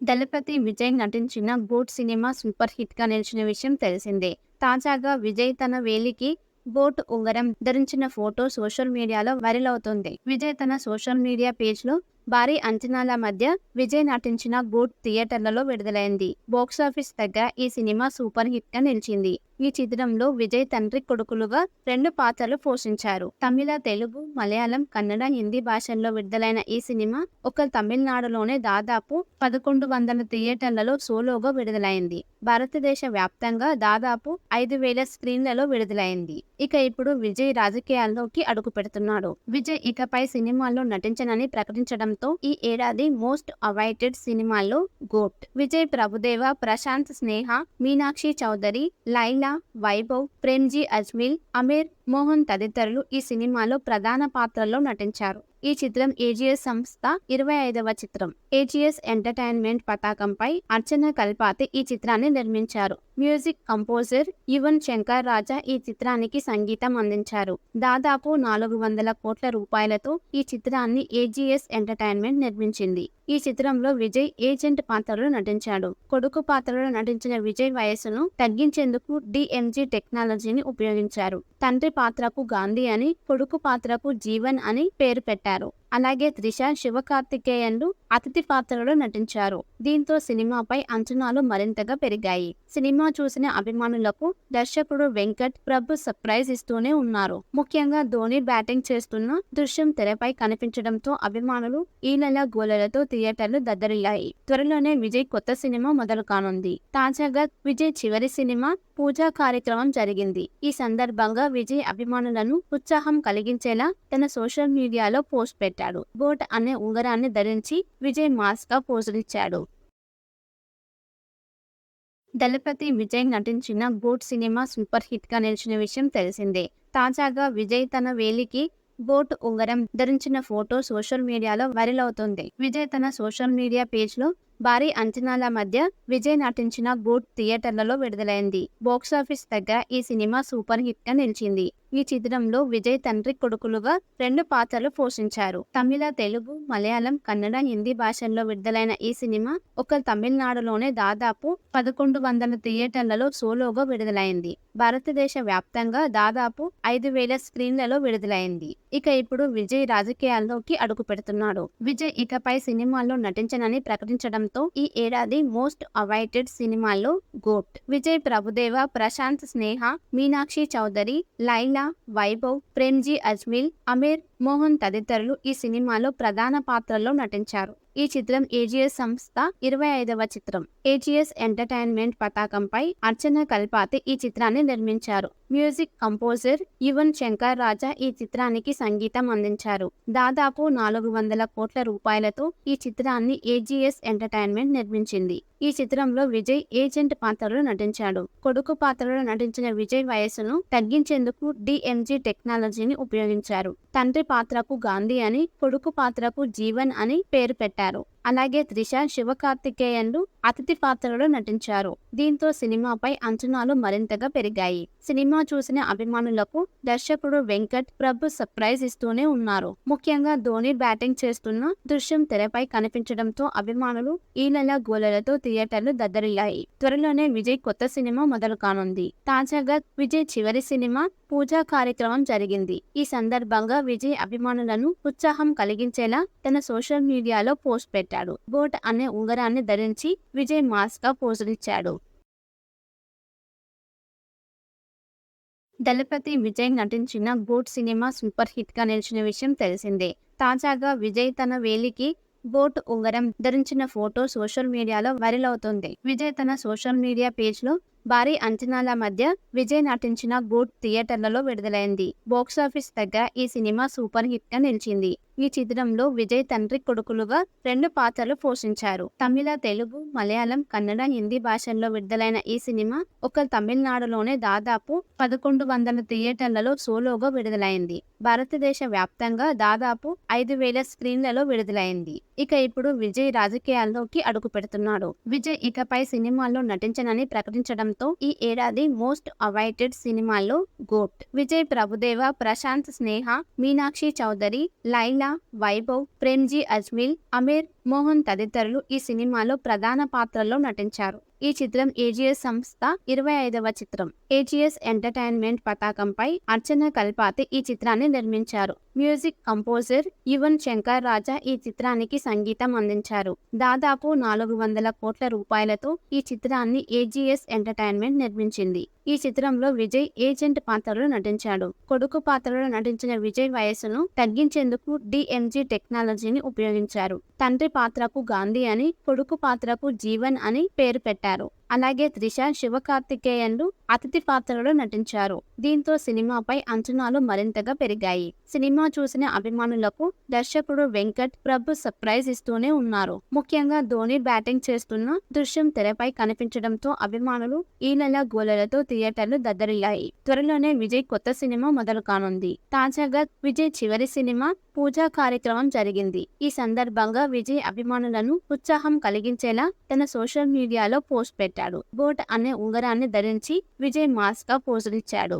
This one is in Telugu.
దళపతి విజయ్ నటించిన 'గోట్' సినిమా సూపర్ హిట్‌గా నిలిచిన విషయం తెలిసిందే. తాజాగా విజయ్ తన వేలికి 'గోట్' ఉంగరం ధరించిన ఫోటో సోషల్ మీడియాలో వైరల్ అవుతోంది. విజయ్ తన సోషల్ మీడియా పేజ్‌లో భారీ అంచనాల మధ్య విజయ్ నటించిన 'గోట్' థియేటర్లలో విడుదలైంది. బాక్సాఫీస్ దగ్గర ఈ సినిమా సూపర్ హిట్‌గా నిలిచింది. ఈ చిత్రంలో విజయ్ తండ్రి కొడుకులుగా రెండు పాత్రలు పోషించారు. తమిళ, తెలుగు, మలయాళం, కన్నడ, హిందీ భాషల్లో విడుదలైన ఈ సినిమా ఒక తమిళనాడులోనే దాదాపు పదకొండు వందల థియేటర్లలో సోలోగా విడుదలైంది. భారతదేశ వ్యాప్తంగా దాదాపు ఐదు వేల స్క్రీన్లలో విడుదలైంది. ఇక ఇప్పుడు విజయ్ రాజకీయాల్లోకి అడుగుపెడుతున్నాడు. విజయ్ ఇకపై సినిమాల్లో నటించనని ప్రకటించడంతో ఈ ఏడాది మోస్ట్ అవైటెడ్ సినిమాల్లో 'గోట్'. విజయ్ ప్రభుదేవ ప్రశాంత్, స్నేహ, మీనాక్షి చౌదరి, లైలా, వైభవ్, ప్రేమ్జీ అజ్మీల్, అమీర్, మోహన్ తదితరులు ఈ సినిమాలో ప్రధాన పాత్రల్లో నటించారు. ఈ చిత్రం ఏజీఎస్ సంస్థ ఇరవై ఐదవ చిత్రం. ఏజీఎస్ ఎంటర్టైన్మెంట్ పతాకంపై అర్చన కల్పాతి ఈ చిత్రాన్ని నిర్మించారు. మ్యూజిక్ కంపోజర్ యువన్ శంకర్ రాజా ఈ చిత్రానికి సంగీతం అందించారు. దాదాపు నాలుగు వందల కోట్ల రూపాయలతో ఈ చిత్రాన్ని ఏజీఎస్ ఎంటర్టైన్మెంట్ నిర్మించింది. ఈ చిత్రంలో విజయ్ ఏజెంట్ పాత్రలో నటించాడు. కొడుకు పాత్రలో నటించిన విజయ్ వయస్సును తగ్గించేందుకు డిఎంజీ టెక్నాలజీని ఉపయోగించారు. తండ్రి పాత్రకు గాంధీ అని, కొడుకు పాత్రకు జీవన్ అని పేరు పెట్టారు. అలాగే త్రిష, శివకార్తికేయన్లు అతిథి పాత్రలో నటించారు. దీంతో సినిమాపై అంచనాలు మరింతగా పెరిగాయి. సినిమా చూసిన అభిమానులకు దర్శకుడు వెంకట్ ప్రభు సర్ప్రైజ్ ఇస్తూనే ఉన్నారు. ముఖ్యంగా ధోని బ్యాటింగ్ చేస్తున్న దృశ్యం తెరపై కనిపించడంతో అభిమానులు ఈలల గోలలతో థియేటర్లు దద్దరిల్లాయి. త్వరలోనే విజయ్ కొత్త సినిమా మొదలు కానుంది. తాజాగా విజయ్ చివరి సినిమా పూజా కార్యక్రమం జరిగింది. ఈ సందర్భంగా విజయ్ అభిమానులను ఉత్సాహం కలిగించేలా తన సోషల్ మీడియాలో పోస్ట్ పెట్టాడు. 'గోట్' అనే ఉంగరాన్ని ధరించి విజయ్ మాస్గా పోజులిచ్చాడు. దళపతి విజయ్ నటించిన 'గోట్' సినిమా సూపర్ హిట్‌గా నిలిచిన విషయం తెలిసిందే. తాజాగా విజయ్ తన వేలికి 'గోట్' ఉంగరం ధరించిన ఫోటో సోషల్ మీడియాలో వైరల్ అవుతోంది. విజయ్ తన సోషల్ మీడియా పేజ్‌లో భారీ అంచనాల మధ్య విజయ్ నటించిన 'గోట్' థియేటర్లలో విడుదలైంది. బాక్సాఫీస్ దగ్గర ఈ సినిమా సూపర్ హిట్‌గా నిలిచింది. ఈ చిత్రంలో విజయ్ తండ్రి కొడుకులుగా రెండు పాత్రలు పోషించారు. తమిళ, తెలుగు, మలయాళం, కన్నడ, హిందీ భాషల్లో విడుదలైన ఈ సినిమా ఒక తమిళనాడులోనే దాదాపు పదకొండు వందల థియేటర్లలో సోలోగా విడుదలైంది. భారతదేశ వ్యాప్తంగా దాదాపు ఐదు వేల స్క్రీన్లలో విడుదలైంది. ఇక ఇప్పుడు విజయ్ రాజకీయాల్లోకి అడుగుపెడుతున్నాడు. విజయ్ ఇకపై సినిమాల్లో నటించనని ప్రకటించడంతో ఈ ఏడాది మోస్ట్ అవైటెడ్ సినిమాల్లో 'గోట్'. విజయ్ ప్రభుదేవ ప్రశాంత్, స్నేహ, మీనాక్షి చౌదరి, లైలా, వైభవ్, ప్రేమ్జీ అజ్మీల్, అమీర్, మోహన్ తదితరులు ఈ సినిమాలో ప్రధాన పాత్రల్లో నటించారు. ఈ చిత్రం ఏజీఎస్ సంస్థ ఇరవై ఐదవ చిత్రం. ఏజీఎస్ ఎంటర్టైన్మెంట్ పతాకంపై అర్చన కల్పాతి ఈ చిత్రాన్ని నిర్మించారు. మ్యూజిక్ కంపోజర్ యువన్ శంకర్ రాజా ఈ చిత్రానికి సంగీతం అందించారు. దాదాపు నాలుగు వందల కోట్ల రూపాయలతో ఈ చిత్రాన్ని ఏజీఎస్ ఎంటర్టైన్మెంట్ నిర్మించింది. ఈ చిత్రంలో విజయ్ ఏజెంట్ పాత్రలో నటించాడు. కొడుకు పాత్రలో నటించిన విజయ్ వయస్సును తగ్గించేందుకు డీఎంజీ టెక్నాలజీని ఉపయోగించారు. తండ్రి పాత్రకు గాంధీ అని, కొడుకు పాత్రకు జీవన్ అని పేరు పెట్టారు. claro. అలాగే త్రిష, శివకార్తికేయన్లు అతిథి పాత్రలో నటించారు. దీంతో సినిమాపై అంచనాలు మరింతగా పెరిగాయి. సినిమా చూసిన అభిమానులకు దర్శకుడు వెంకట్ ప్రభు సర్ప్రైజ్ ఇస్తూనే ఉన్నారు. ముఖ్యంగా ధోని బ్యాటింగ్ చేస్తున్న దృశ్యం తెరపై కనిపించడంతో అభిమానులు ఈలల గోలలతో థియేటర్లు దద్దరిల్లాయి. త్వరలోనే విజయ్ కొత్త సినిమా మొదలు కానుంది. తాజాగా విజయ్ చివరి సినిమా పూజా కార్యక్రమం జరిగింది. ఈ సందర్భంగా విజయ్ అభిమానులను ఉత్సాహం కలిగించేలా తన సోషల్ మీడియాలో పోస్ట్ పెట్టాడు. 'గోట్' అనే ఉంగరాన్ని ధరించి విజయ్ మాస్గా పోజులిచ్చాడు. దళపతి విజయ్ నటించిన 'గోట్' సినిమా సూపర్ హిట్గా నిలిచిన విషయం తెలిసిందే. తాజాగా విజయ్ తన వేలికి 'గోట్' ఉంగరం ధరించిన ఫోటో సోషల్ మీడియాలో వైరల్ అవుతుంది విజయ్ తన సోషల్ మీడియా పేజ్లో భారీ అంచనాల మధ్య విజయ్ నటించిన గూడ్ థియేటర్లలో విడుదలైంది. బాక్సాఫీస్ దగ్గర ఈ సినిమా సూపర్ హిట్‌గా నిలిచింది. ఈ చిత్రంలో విజయ్ తండ్రి కొడుకులుగా రెండు పాత్రలు పోషించారు. తమిళ, తెలుగు, మలయాళం, కన్నడ, హిందీ భాషల్లో విడుదలైన ఈ సినిమా ఒక తమిళనాడులోనే దాదాపు పదకొండు వందల థియేటర్లలో సోలోగా విడుదలైంది. భారతదేశ వ్యాప్తంగా దాదాపు ఐదు వేల స్క్రీన్లలో విడుదలైంది. ఇక ఇప్పుడు విజయ్ రాజకీయాల్లోకి అడుగు పెడుతున్నాడు విజయ్ ఇకపై సినిమాల్లో నటించనని ప్రకటించడం ప్రకటించడంతో ఈ ఏడాది మోస్ట్ అవైటెడ్ సినిమాల్లో 'గోట్'. విజయ్ ప్రభుదేవ ప్రశాంత్, స్నేహ, మీనాక్షి చౌదరి, లైలా, వైభవ్, ప్రేమ్జీ అజ్మీల్, అమీర్, మోహన్ తదితరులు ఈ సినిమాలో ప్రధాన పాత్రల్లో నటించారు ఈ చిత్రం ఏజిఎస్ సంస్థ ఇరవై ఐదవ చిత్రం. ఏజిఎస్ ఎంటర్టైన్మెంట్ పతాకంపై అర్చన కల్పాతి ఈ చిత్రాన్ని నిర్మించారు. మ్యూజిక్ కంపోజర్ యువన్ శంకర్ రాజా ఈ చిత్రానికి సంగీతం అందించారు. దాదాపు నాలుగు వందల కోట్ల రూపాయలతో ఈ చిత్రాన్ని ఏజిఎస్ ఎంటర్టైన్మెంట్ నిర్మించింది. ఈ చిత్రంలో విజయ్ ఏజెంట్ పాత్రలో నటించాడు. కొడుకు పాత్రలో నటించిన విజయ్ వయస్సును తగ్గించేందుకు డిఎంజీ టెక్నాలజీని ఉపయోగించారు. తండ్రి పాత్రకు గాంధీ అని కొడుకు పాత్రకు జీవన్ అని పేరు పెట్టారు. তেরো అలాగే త్రిష శివకార్తికేయన్లు అతిథి పాత్రలో నటించారు. దీంతో సినిమాపై అంచనాలు మరింతగా పెరిగాయి. సినిమా చూసిన అభిమానులకు దర్శకుడు వెంకట్ ప్రభు సర్ప్రైజ్ ఇస్తూనే ఉన్నారు. ముఖ్యంగా ధోని బ్యాటింగ్ చేస్తున్న దృశ్యం తెరపై కనిపించడంతో అభిమానులు ఈ నెల గోలలతో థియేటర్లు దద్దరిల్లాయి. త్వరలోనే విజయ్ కొత్త సినిమా మొదలు కానుంది. తాజాగా విజయ్ చివరి సినిమా పూజా కార్యక్రమం జరిగింది. ఈ సందర్భంగా విజయ్ అభిమానులను ఉత్సాహం కలిగించేలా తన సోషల్ మీడియాలో పోస్ట్ పెట్టాడు. బోట్ అనే ఉంగరాన్ని ధరించి విజయ్ మాస్క్గా పోజులిచ్చాడు.